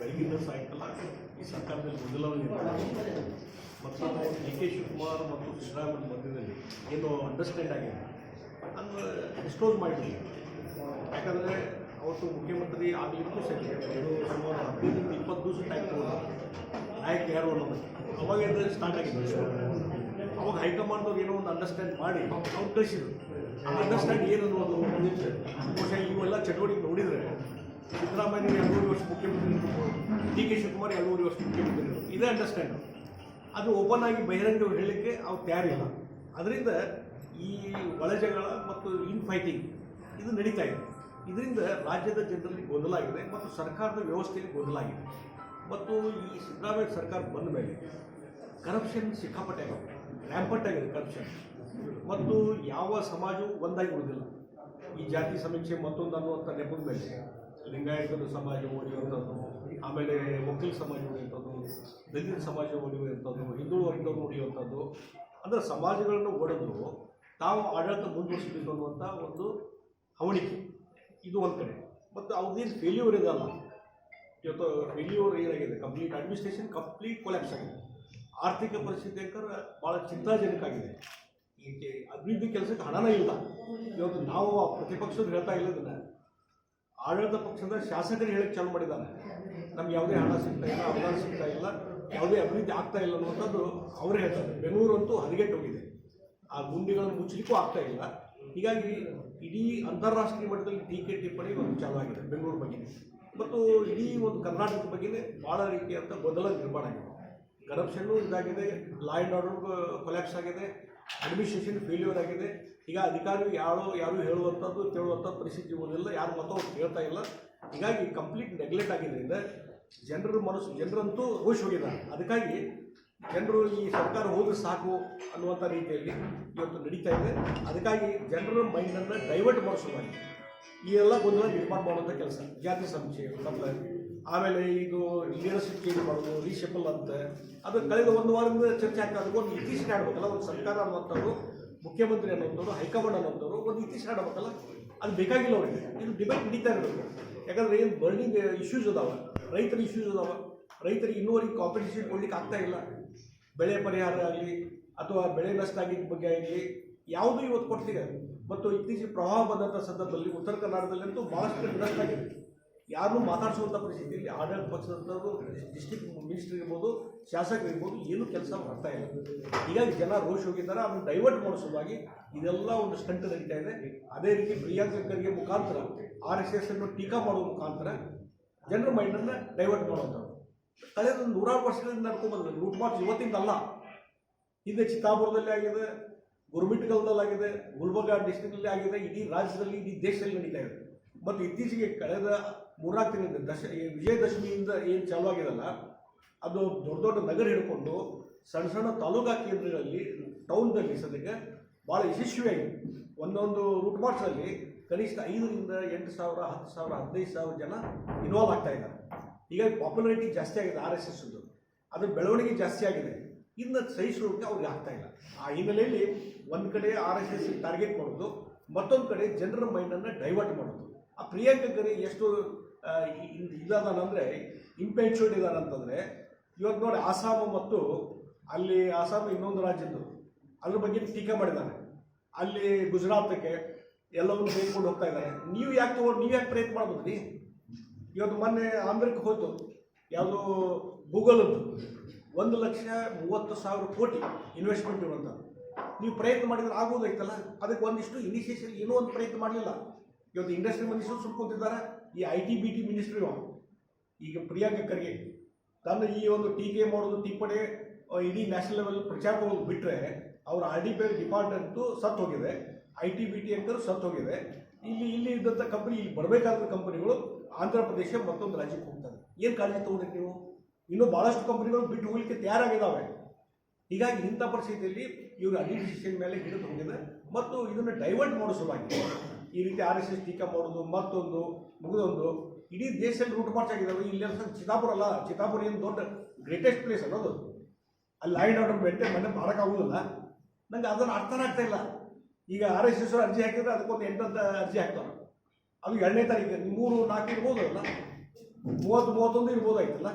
ಬೆಳಗಿನ ಸಾಯಂಕಾಲ ಈ ಸರ್ಕಾರದಲ್ಲಿ ಬದಲಾವಣೆ. ಮತ್ತು ಡಿ ಕೆ ಶಿವಕುಮಾರ್ ಮತ್ತು ಸಿದ್ದರಾಮಯ್ಯ ಮಧ್ಯದಲ್ಲಿ ಏನೋ ಅಂಡರ್ಸ್ಟ್ಯಾಂಡ್ ಆಗಿದೆ. ಅದನ್ನು ಡಿಸ್ಕ್ಲೋಸ್ ಮಾಡಿದ್ದೀನಿ ಯಾಕಂದರೆ ಅವತ್ತು ಮುಖ್ಯಮಂತ್ರಿ ಆಗಲಿಕ್ಕೂ ಸರಿ. ಇದು ಸುಮಾರು ಹದಿನೈದರಿಂದ ಇಪ್ಪತ್ತು ದಿವಸ ಟೈಮ್ ನಾಯಕ ಯಾರು ಅನ್ನೋದು ಅವಾಗ ಸ್ಟಾರ್ಟ್ ಆಗಿದೆ ಅವಾಗ ಹೈಕಮಾಂಡ್ದವ್ರು ಏನೋ ಒಂದು ಅಂಡರ್ಸ್ಟ್ಯಾಂಡ್ ಮಾಡಿ ಅವ್ರು ಕಳಿಸಿದ್ರು. ಅಂಡರ್ಸ್ಟ್ಯಾಂಡ್ ಏನು ಅನ್ನೋದು ಬಹುಶಃ ಇವೆಲ್ಲ ಚಟುವಟಿಕೆ ನೋಡಿದರೆ ಸಿದ್ದರಾಮಯ್ಯ ಎರಡೂವರೆ ವರ್ಷ ಮುಖ್ಯಮಂತ್ರಿ ಡಿ ಕೆ ಶಿವಕುಮಾರ್ ಎರಡೂವರೆ ವರ್ಷ ಮುಖ್ಯಮಂತ್ರಿ. ಇದೇ ಅಂಡರ್ಸ್ಟ್ಯಾಂಡ್ ಅದು ಓಪನ್ ಆಗಿ ಬಹಿರಂಗ ಹೇಳಲಿಕ್ಕೆ ಅವ್ರು ತಯಾರಿಲ್ಲ. ಅದರಿಂದ ಈ ಒಳಜಗಳ ಮತ್ತು ಇನ್ ಫೈಟಿಂಗ್ ಇದು ನಡೀತಾ ಇದೆ. ಇದರಿಂದ ರಾಜ್ಯದ ಜನರಲ್ಲಿ ಗೊಂದಲ ಆಗಿದೆ ಮತ್ತು ಸರ್ಕಾರದ ವ್ಯವಸ್ಥೆಯಲ್ಲಿ ಗೊಂದಲ ಆಗಿದೆ ಮತ್ತು ಈ ಸಿದ್ದರಾಮಯ್ಯ ಸರ್ಕಾರ ಬಂದ ಮೇಲೆ ಕರಪ್ಷನ್ ಸಿಕ್ಕಾಪಟ್ಟೆ ಆಗುತ್ತೆ ರ್ಯಾಂಪಟ್ ಆಗಿದೆ ಕರಪ್ಷನ್ ಮತ್ತು ಯಾವ ಸಮಾಜವೂ ಒಂದಾಗಿ ಉಳಿದಿಲ್ಲ. ಈ ಜಾತಿ ಸಮೀಕ್ಷೆ ಮತ್ತೊಂದು ಅನ್ನುವಂಥ ನೆಪದ ಮೇಲೆ ಲಿಂಗಾಯತರ ಸಮಾಜ ಓದಿರುವಂಥದ್ದು ಆಮೇಲೆ ವಕೀಲ ಸಮಾಜ ಒಡೆಯುವಂಥದ್ದು ದಲಿತ ಸಮಾಜ ಒಡೆಯುವಂಥದ್ದು ಹಿಂದೂ ವರ್ಗದವ್ರು ಒಡೆಯುವಂಥದ್ದು ಅಂದರೆ ಸಮಾಜಗಳನ್ನು ಒಡೆದು ತಾವು ಆಡಳಿತ ಮುಂದುವರಿಸಬೇಕು ಅನ್ನುವಂಥ ಒಂದು ಅವಣಿಕೆ ಇದು ಒಂದು ಕಡೆ. ಮತ್ತು ಅವ್ರದ್ದೇನು ಫೇಲ್ಯೂರ್ ಇದಲ್ಲ ಇವತ್ತು ಫೇಲ್ಯೂರ್ ಏನಾಗಿದೆ? ಕಂಪ್ಲೀಟ್ ಅಡ್ಮಿನಿಸ್ಟ್ರೇಷನ್ ಕಂಪ್ಲೀಟ್ ಕೊಲ್ಯಾಪ್ಸ್ ಆಗಿದೆ. ಆರ್ಥಿಕ ಪರಿಸ್ಥಿತಿ ಭಾಳ ಚಿಂತಾಜನಕ ಆಗಿದೆ. ಈ ಅಭಿವೃದ್ಧಿ ಕೆಲಸಕ್ಕೆ ಹಣನೇ ಇಲ್ಲ. ಇವತ್ತು ನಾವು ಆ ಪ್ರತಿಪಕ್ಷದವ್ರು ಹೇಳ್ತಾ ಇಲ್ಲ ಆಡಳಿತ ಪಕ್ಷದ ಶಾಸಕರು ಹೇಳಕ್ಕೆ ಚಾಲು ಮಾಡಿದ್ದಾರೆ. ನಮ್ಗೆ ಯಾವುದೇ ಹಣ ಸಿಗ್ತಾ ಇಲ್ಲ ಅನುದಾನ ಸಿಗ್ತಾ ಇಲ್ಲ, ಯಾವುದೇ ಅಭಿವೃದ್ಧಿ ಆಗ್ತಾ ಇಲ್ಲ ಅನ್ನುವಂಥದ್ದು ಅವರೇ ಹೇಳ್ತಾರೆ. ಬೆಂಗಳೂರು ಅಂತೂ ಹದಗೆಟ್ಟು ಹೋಗಿದೆ. ಆ ಗುಂಡಿಗಳನ್ನು ಮುಚ್ಚಲಿಕ್ಕೂ ಆಗ್ತಾ ಇಲ್ಲ. ಹೀಗಾಗಿ ಇಡೀ ಅಂತಾರಾಷ್ಟ್ರೀಯ ಮಟ್ಟದಲ್ಲಿ ಟೀಕೆ ಟಿಪ್ಪಣಿ ಒಂದು ಚಾಲು ಆಗಿದೆ ಬೆಂಗಳೂರು ಬಗ್ಗೆ. ಮತ್ತು ಇಡೀ ಒಂದು ಕರ್ನಾಟಕದ ಬಗ್ಗೆನೇ ಭಾಳ ರೀತಿಯಾದಂಥ ಗೊಂದಲ ನಿರ್ಮಾಣ ಆಗಿದೆ. ಕರಪ್ಷನ್ನು ಇದಾಗಿದೆ ಲಾ ಆ್ಯಂಡ್ ಆರ್ಡರ್ ಕೊಲ್ಯಾಪ್ಸ್ ಆಗಿದೆ. ಅಡ್ಮಿನಿಸ್ಟ್ರೇಷನ್ ಫೇಲ್ಯೂರ್ ಆಗಿದೆ. ಈಗ ಅಧಿಕಾರಿಗಳು ಯಾರು ಯಾರು ಹೇಳುವಂಥದ್ದು, ಕೇಳುವಂಥ ಪರಿಸ್ಥಿತಿ ಇರುವುದಿಲ್ಲ ಯಾರು ಮತ ಕೇಳ್ತಾ ಇಲ್ಲ. ಹೀಗಾಗಿ ಕಂಪ್ಲೀಟ್ ನೆಗ್ಲೆಕ್ಟ್ ಆಗಿದ್ದರಿಂದ ಜನರ ಮನಸ್ಸು, ಜನರಂತೂ ರೋಷ್ ಹೋಗಿದ್ದಾರೆ. ಅದಕ್ಕಾಗಿ ಜನರು ಈ ಸರ್ಕಾರ ಹೋದ್ರೆ ಸಾಕು ಅನ್ನುವಂಥ ರೀತಿಯಲ್ಲಿ ಇವತ್ತು ನಡೀತಾ ಇದೆ. ಅದಕ್ಕಾಗಿ ಜನರ ಮೈಂಡನ್ನು ಡೈವರ್ಟ್ ಮಾಡಿಸೋದಾಗಿ ಈ ಎಲ್ಲ ಗೊಂದಲ ನಿರ್ಮಾಣ ಮಾಡುವಂಥ ಕೆಲಸ. ಜಾತಿ ಸಂಸ್ಥೆ ನಮ್ಮ ಆಮೇಲೆ ಇದು ಲೀಡರ್ಶಿಪ್ ಚೇಂಜ್ ಮಾಡೋದು ರೀಶಪಲ್ ಅಂತ, ಅದು ಕಳೆದ ಒಂದು ವಾರದಿಂದ ಚರ್ಚೆ ಆಗ್ತಾ ಅದಕ್ಕೆ ಒಂದು ಇತಿಹಾಸ ಆಡ್ಬೇಕಲ್ಲ ಒಂದು ಸರ್ಕಾರ ಅನ್ನುವಂಥವ್ರು ಮುಖ್ಯಮಂತ್ರಿ ಅನ್ನೋಂಥವ್ರು ಹೈಕಮಾಂಡ್ ಅನ್ನೋಂಥವ್ರು ಒಂದು ಇತಿಹಾಸ ಆಡಬೇಕಲ್ಲ ಅದು ಬೇಕಾಗಿಲ್ಲ ಅವರಿಗೆ. ಇದು ಡಿಬೇಟ್ ನಡೀತಾ ಇರಬೇಕು ಯಾಕಂದ್ರೆ ಏನು ಬರ್ನಿಂಗ್ ಇಶ್ಯೂಸ್ ಅದಾವ, ರೈತರ ಇಶ್ಯೂಸ್ ಅದಾವ. ರೈತರಿಗೆ ಇನ್ನೂವರೆಗೆ ಕಾಂಪಿಟೇಷನ್ ಕೊಡ್ಲಿಕ್ಕೆ ಆಗ್ತಾ ಇಲ್ಲ. ಬೆಳೆ ಪರಿಹಾರ ಆಗಲಿ, ಅಥವಾ ಬೆಳೆ ನಷ್ಟ ಆಗಿದ್ದ ಬಗ್ಗೆ ಆಗಲಿ, ಯಾವುದೂ ಇವತ್ತು ಕೊಡ್ತಿದೆ ಮತ್ತು ಇತ್ತೀಚೆಗೆ ಪ್ರವಾಹ ಬಂದಂಥ ಸಂದರ್ಭದಲ್ಲಿ ಉತ್ತರ ಕರ್ನಾಟಕದಲ್ಲಂತೂ ಭಾಳಷ್ಟು ನಷ್ಟ ಆಗಿದೆ. ಯಾರನ್ನೂ ಮಾತಾಡಿಸುವಂಥ ಪರಿಸ್ಥಿತಿಯಲ್ಲಿ ಆಡಳಿತ ಪಕ್ಷದಂಥವ್ರು ಡಿಸ್ಟ್ರಿಕ್ಟ್ ಮಿನಿಸ್ಟರ್ ಇರ್ಬೋದು, ಶಾಸಕರು ಇರ್ಬೋದು, ಏನು ಕೆಲಸ ಮಾಡ್ತಾ ಇಲ್ಲ. ಹೀಗಾಗಿ ಜನ ರೋಷ್ ಹೋಗಿದ್ದಾರೆ ಅದನ್ನು ಡೈವರ್ಟ್ ಮಾಡೋ ಸಲುವಾಗಿ ಇದೆಲ್ಲ ಒಂದು ಸ್ಟಂಟ್ ನಡೀತಾ ಇದೆ. ಅದೇ ರೀತಿ ಪ್ರಿಯಾಂಕ ಖರ್ಗೆ ಮುಖಾಂತರ ಆರ್ ಎಸ್ ಎಸ್ ಅನ್ನು ಟೀಕಾ ಮಾಡುವ ಮುಖಾಂತರ ಜನರ ಮೈಂಡನ್ನು ಡೈವರ್ಟ್ ಮಾಡುವಂಥದ್ದು ಕಳೆದ ಒಂದು ನೂರಾರು ವರ್ಷಗಳಿಂದ ನಡ್ಕೊಂಡ್ಬಂದ್ರೆ ರೂಟ್ ಮಾರ್ಚ್ ಇವತ್ತಿಂದ ಅಲ್ಲ. ಹಿಂದೆ ಚಿತ್ತಾಪುರದಲ್ಲಿ ಆಗಿದೆ ಗುರುಮಿಟ್ಗಲ್ದಲ್ಲಿ ಆಗಿದೆ, ಗುಲ್ಬರ್ಗಾ ಡಿಸ್ಟ್ರಿಕ್ಟಲ್ಲಿ ಆಗಿದೆ, ಇಡೀ ರಾಜ್ಯದಲ್ಲಿ, ಇಡೀ ದೇಶದಲ್ಲಿ ನಡೀತಾ ಇದೆ. ಮತ್ತು ಇತ್ತೀಚೆಗೆ ಕಳೆದ ಮೂರ್ನಾಲ್ಕು ದಿನದಿಂದ ದಶ ವಿಜಯದಶಮಿಯಿಂದ ಏನು ಚಾಲು ಆಗಿರಲ್ಲ ಅದು ದೊಡ್ಡ ದೊಡ್ಡ ನಗರ ಹಿಡ್ಕೊಂಡು ಸಣ್ಣ ಸಣ್ಣ ತಾಲೂಕಾ ಕೇಂದ್ರಗಳಲ್ಲಿ ಟೌನ್ದಲ್ಲಿ ಸದ್ಯಕ್ಕೆ ಭಾಳ ಯಶಸ್ವಿಯಾಗಿ ಒಂದೊಂದು ರೂಟ್ ಮಾರ್ಚ್ನಲ್ಲಿ ಕನಿಷ್ಠ ಐದರಿಂದ ಎಂಟು ಸಾವಿರ, ಹತ್ತು ಸಾವಿರ, ಹದಿನೈದು ಸಾವಿರ ಜನ ಇನ್ವಾಲ್ವ್ ಆಗ್ತಾ ಇದ್ದಾರೆ. ಹೀಗಾಗಿ ಪಾಪ್ಯುಲಾರಿಟಿ ಜಾಸ್ತಿ ಆಗಿದೆ ಆರ್ ಎಸ್ ಎಸ್ ಅದ್ರ ಬೆಳವಣಿಗೆ ಜಾಸ್ತಿ ಆಗಿದೆ. ಇನ್ನು ಸಹಿಸೋಕೆ ಅವ್ರಿಗೆ ಆಗ್ತಾ ಇಲ್ಲ. ಆ ಹಿನ್ನೆಲೆಯಲ್ಲಿ ಒಂದು ಕಡೆ ಆರ್ ಎಸ್ ಎಸ್ ಟಾರ್ಗೆಟ್ ಮಾಡೋದು ಮತ್ತೊಂದು ಕಡೆ ಜನರ ಮೈಂಡನ್ನು ಡೈವರ್ಟ್ ಮಾಡೋದು ಆ ಪ್ರಿಯಾಂಕ ಖರ್ಗೆ ಎಷ್ಟು ಇದಾದಾನಂದ್ರೆ ಇಂಪೆನ್ಷೂರ್ಡ್ ಇದಾನಂತಂದರೆ ಇವಾಗ ನೋಡಿ ಆಸಾಮ ಮತ್ತು ಅಲ್ಲಿ ಆಸಾಮ ಇನ್ನೊಂದು ರಾಜ್ಯದ್ದು, ಅದ್ರ ಬಗ್ಗೆ ಟೀಕೆ ಮಾಡಿದ್ದಾನೆ ಅಲ್ಲಿ ಗುಜರಾತಕ್ಕೆ ಎಲ್ಲವನ್ನು ಬೇಡ್ಕೊಂಡು ಹೋಗ್ತಾ ಇದ್ದಾರೆ ನೀವು ಯಾಕೆ ತಗೊಂಡು, ನೀವು ಯಾಕೆ ಪ್ರಯತ್ನ ಮಾಡ್ಬೋದು ರೀ ಇವತ್ತು ಮೊನ್ನೆ ಆಂಧ್ರಕ್ಕೆ ಹೋಯ್ತು, ಯಾವುದು ಗೂಗಲದ್ದು. ಒಂದು ಲಕ್ಷ ಮೂವತ್ತು ಸಾವಿರ ಕೋಟಿ ಇನ್ವೆಸ್ಟ್ಮೆಂಟ್ ಇರುವಂಥದ್ದು. ನೀವು ಪ್ರಯತ್ನ ಮಾಡಿದ್ರೆ ಆಗೋದೈತಲ್ಲ ಅದಕ್ಕೆ ಒಂದಿಷ್ಟು ಇನಿಷಿಯೇಷನ್ ಏನೂ ಒಂದು ಪ್ರಯತ್ನ ಮಾಡಲಿಲ್ಲ. ಇವತ್ತು ಇಂಡಸ್ಟ್ರಿ ಮಿನಿಸ್ಟರ್ ಸುಟ್ಕೊತಿದ್ದಾರೆ ಈ I T B T ministry ಈಗ ಪ್ರಿಯಾಂಕ ಖರ್ಗೆ ತನ್ನ ಈ ಒಂದು ಟೀಕೆ ಮಾಡೋದು ಟಿಪ್ಪಣಿ ಇಡೀ ನ್ಯಾಷನಲ್ ಲೆವೆಲ್ ಪ್ರಚಾರ ಮಾಡೋದು ಬಿಟ್ಟರೆ ಅವ್ರ ಆರ್ ಡಿ ಪಿ ಡಿಪಾರ್ಟ್ಮೆಂಟು ಸತ್ತು ಹೋಗಿದೆ. ಐ ಟಿ ಬಿ ಟಿ ಅಂತಲೂ ಸತ್ತು ಹೋಗಿದೆ. ಇಲ್ಲಿ ಇಲ್ಲಿ ಇದ್ದಂಥ ಕಂಪನಿ ಇಲ್ಲಿ ಬರಬೇಕಾದ ಕಂಪನಿಗಳು ಆಂಧ್ರ ಪ್ರದೇಶ ಮತ್ತೊಂದು ರಾಜ್ಯಕ್ಕೆ ಹೋಗ್ತದೆ ಏನು ಕಾಳಜಿ ತೊಗೊಂಡ್ರಿ ನೀವು? ಇನ್ನೂ ಭಾಳಷ್ಟು ಕಂಪನಿಗಳು ಬಿಟ್ಟು ಹೋಗ್ಲಿಕ್ಕೆ ತಯಾರಾಗಿದ್ದಾವೆ ಹೀಗಾಗಿ ಇಂಥ ಪರಿಸ್ಥಿತಿಯಲ್ಲಿ ಇವರು ಅಡ್ಮಿನಿಸ್ಟ್ರೇಷನ್ ಮೇಲೆ ಹಿಡಿದು ಹೋಗಿದೆ. ಮತ್ತು ಇದನ್ನು ಡೈವರ್ಟ್ ಮಾಡೋ ಸಲುವಾಗಿ ಈ ರೀತಿ ಆರ್ ಎಸ್ ಎಸ್ ಟೀಕಾ ಮಾಡೋದು, ಮತ್ತೊಂದು, ಮುಗಿದೊಂದು, ಇಡೀ ದೇಶದಲ್ಲಿ ರೂಟ್ ಮಾರ್ಚ್ ಆಗಿದ್ದಾವೆ ಇಲ್ಲಿ ಚಿತಾಪುರ ಅಲ್ಲ ಚಿತಾಪುರ ಏನು ದೊಡ್ಡ ಗ್ರೇಟೆಸ್ಟ್ ಪ್ಲೇಸ್ ಅನ್ನೋದು ಅಲ್ಲಿ ಲೈನ್ ಆರ್ಡರ್ ಮೇಂಟೈನ್ ಮಾಡಿ ಮಾಡೋಕ್ಕಾಗೋದಿಲ್ಲ ನಂಗೆ ಅದನ್ನು ಅರ್ಥನೇ ಆಗ್ತಾ ಇಲ್ಲ. ಈಗ ಆರ್ ಎಸ್ ಎಸ್ ಅರ್ಜಿ ಹಾಕಿದ್ರೆ ಅದಕ್ಕೊಂದು ಎಂಟಂತ ಅರ್ಜಿ ಹಾಕ್ತಾರೆ. ಅದು ಎರಡನೇ ತಾರೀಕು, ಮೂರು, ನಾಲ್ಕು ಇರ್ಬೋದು ಅಲ್ಲ ಮೂವತ್ತು, ಮೂವತ್ತೊಂದು ಇರ್ಬೋದಾಯ್ತಲ್ಲ?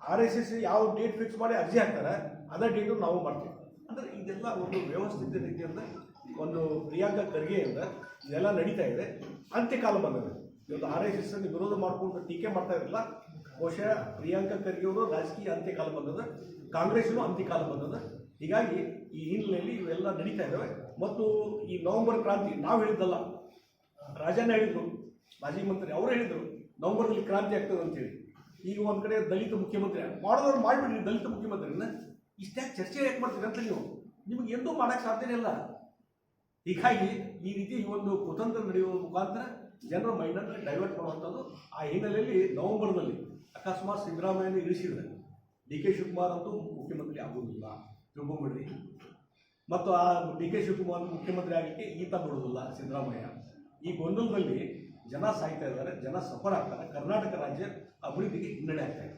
ಆರ್ ಎಸ್ ಎಸ್ ಯಾವ ಡೇಟ್ ಫಿಕ್ಸ್ ಮಾಡಿ ಅರ್ಜಿ ಹಾಕ್ತಾರೆ, ಅದೇ ಡೇಟು ನಾವು ಮಾಡ್ತೀವಿ. ಅಂದರೆ ಇದೆಲ್ಲ ಒಂದು ವ್ಯವಸ್ಥಿತ ರೀತಿಯಿಂದ ಒಂದು ಪ್ರಿಯಾಂಕಾ ಅಂತ ಇದೆಲ್ಲ ನಡೀತಾ ಇದೆ. ಅಂತ್ಯಕಾಲ ಬಂದಿದೆ ಇವತ್ತು ಆರ್ ಎಸ್ ಎಸ್ ವಿರೋಧ ಮಾಡ್ಕೊಂಡು ಟೀಕೆ ಮಾಡ್ತಾ ಇರಲಿಲ್ಲ. ಬಹುಶಃ ಪ್ರಿಯಾಂಕಾ ಖರ್ಗೆ ಅವರು ರಾಜಕೀಯ ಅಂತ್ಯಕಾಲ ಬಂದದ ಕಾಂಗ್ರೆಸ್ನು ಅಂತ್ಯಕಾಲ ಬಂದದ ಹೀಗಾಗಿ ಈ ಹಿನ್ನೆಲೆಯಲ್ಲಿ ಇವೆಲ್ಲ ನಡೀತಾ ಇದ್ದಾವೆ ಮತ್ತು ಈ ನವೆಂಬರ್ ಕ್ರಾಂತಿ, ನಾವು ಹೇಳಿದ್ದಲ್ಲ. ರಾಜಣ್ಣ ಹೇಳಿದರು. ಮಾಜಿ ಮಂತ್ರಿ ಅವರು ಹೇಳಿದರು. ನವೆಂಬರ್ನಲ್ಲಿ ಕ್ರಾಂತಿ ಆಗ್ತದೆ ಅಂತೇಳಿ. ಈಗ ಒಂದು ಕಡೆ ದಲಿತ ಮುಖ್ಯಮಂತ್ರಿ ಮಾಡಿದವ್ರು ಮಾಡಿಬಿಡ್ರಿ ದಲಿತ ಮುಖ್ಯಮಂತ್ರಿನ ಇಷ್ಟೇ ಚರ್ಚೆ ಯಾಕೆ ಮಾಡ್ತೀರಿ ಅಂತ ನೀವು. ನಿಮಗೆ ಎಂದೂ ಮಾಡೋಕ್ಕೆ ಸಾಧ್ಯನೇ ಇಲ್ಲ. ಹೀಗಾಗಿ ಈ ರೀತಿ ಈ ಒಂದು ಕುತಂತ್ರ ನಡೆಯುವ ಮುಖಾಂತರ ಜನರ ಮೈಂಡನ್ನು ಡೈವರ್ಟ್ ಮಾಡುವಂಥದ್ದು ಆ ಹಿನ್ನೆಲೆಯಲ್ಲಿ ನವೆಂಬರ್ನಲ್ಲಿ ಅಕಸ್ಮಾತ್ ಸಿದ್ದರಾಮಯ್ಯನ ಇಳಿಸಿದ್ರೆ ಡಿ ಕೆ ಶಿವಕುಮಾರ್ ಅಂತೂ ಮುಖ್ಯಮಂತ್ರಿ ಆಗುವುದಿಲ್ಲ. ತಿಳ್ಕೊಂಬಿಡ್ರಿ. ಮತ್ತು ಆ ಡಿ ಕೆ ಶಿವಕುಮಾರ್ ಮುಖ್ಯಮಂತ್ರಿ ಆಗಲಿಕ್ಕೆ ಈತ ಬಿಡುವುದಿಲ್ಲ ಸಿದ್ದರಾಮಯ್ಯ. ಈ ಗೊಂದಲದಲ್ಲಿ ಜನ ಸಾಯ್ತಾ ಇದ್ದಾರೆ, ಜನ ಸಫರ್ ಆಗ್ತಾರೆ, ಕರ್ನಾಟಕ ರಾಜ್ಯ ಅಭಿವೃದ್ಧಿಗೆ ಹಿನ್ನಡೆ ಆಗ್ತಾ ಇದೆ.